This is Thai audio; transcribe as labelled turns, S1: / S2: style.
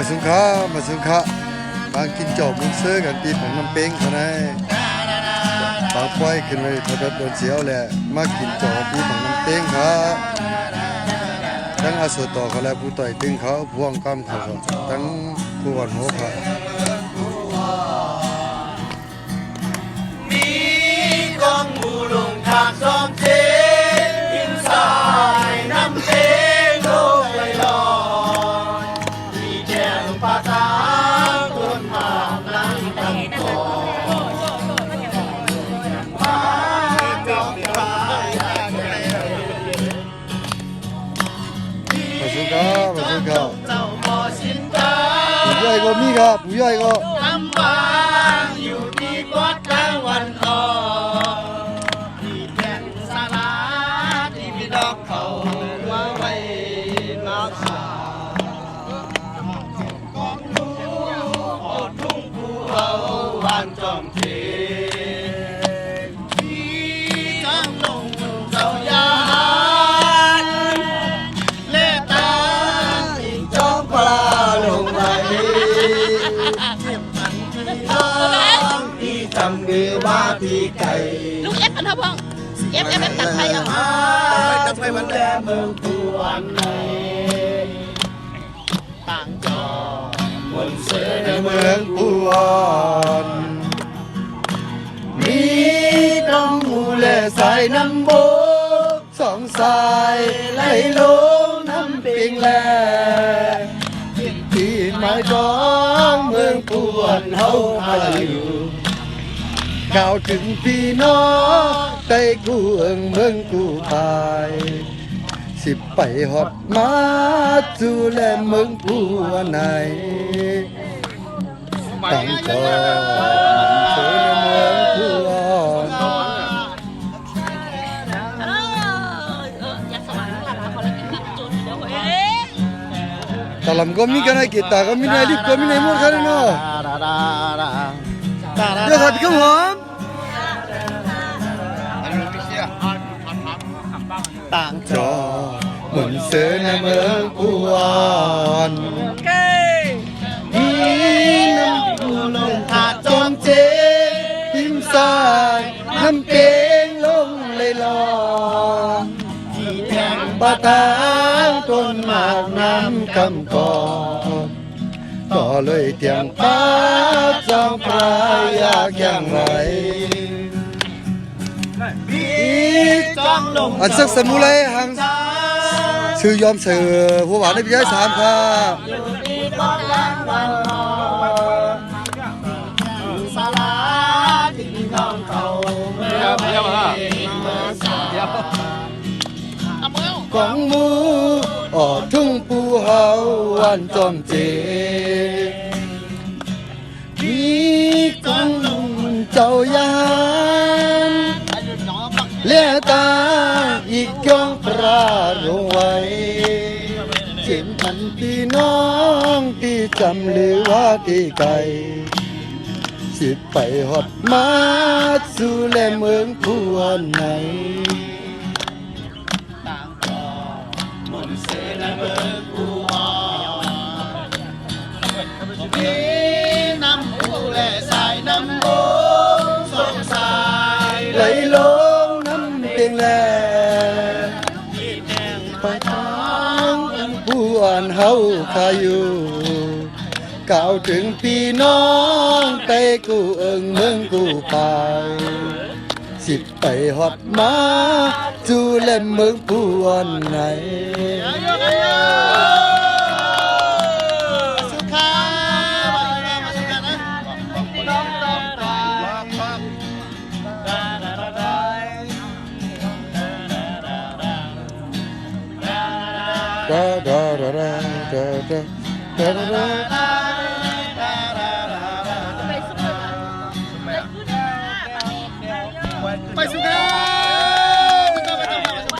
S1: มาสุขามาสุขาบางกินจอบมึงเสื้อกันตีของน้ำเป้งเขาไงปากปล่อยขึ้นเลยทอดโดนเสียวแหละมากินจอบตีของน้ำเป้งครับทั้งอาสต่อเขาและผู้ต่อยตึงเขาพวงกล้ามเขาทั้งผู้วันโหครับ
S2: มีกองหมูลงทางซ้อมเท 수가 수
S1: 가 부여 이거 미가 부여 이
S2: 거 남방 유비 꽃다원 어
S1: 이젠 살아 디비덕 거와 와이마사 꼭
S2: 누워 둥부어 완전 길 ว่าที่ไก่ลูกเอ
S3: ฟอันเท่าพ้องเอฟเอฟเอฟตัดไทยเอา
S2: ไปตัดไทยมันแลเมืองปวนในต่างจอบนเสือในเมื
S1: เมื
S2: อ
S1: องงปวนมีกองหมูและสายน้ำโบกสองสายไหลลงน้ำปิงแลที่หมายของเมืองปวนเฮาพาอยู่ ข่าวถึงพี่น้องใจกูเอิงเมืองกูตาย สิไปหอบมาจูแลเมืองกูไหนตั้งก่อนจูแลเมือง
S3: กู
S1: ตะลำก็มีกันไอกีตาก็มีไอลิปก็มีไอหมดกันเนาะ เดี๋ยวถัดข้าวหอม
S2: ต่าง
S1: จอมันเสือในเมืองผู้อ่อน
S3: โอเค
S1: มีน้ำผู้ลง
S2: หาดจ
S1: จ
S2: อ
S1: อ
S2: ม
S1: ม
S2: เจ
S1: เจหิมสายน้ำเกงลงเลยลอย
S2: ที่แทง
S1: บาตางต้นหมากน้ำกำกอน ต่อเลยเตียงป้าจองปลายากอย่างไร
S2: อั
S1: นสักสมุเลยหังชื่อยอมเสือผู้หวานได้พี่ย้ายสามครับ
S3: ก
S1: องมูออกทุ่งปู วันจอมเจมีกองลุงเจ้ายานเลี้ยตาอีกยองปราลงไว้เจ็บพันพี่น้องที่จำหรือว่าที่ไกลสิไปหอดมาสู่แลเมืองพวนไหน
S2: lấy lỗ năm tiền lẻ phải tháng buồn hầu khayu cao trường pi non tây cụ ưng mương cụ phải สิบ
S1: ไปหอดมาจูเล่มเมืองปวนไหนดาดาดาดาดาดาดา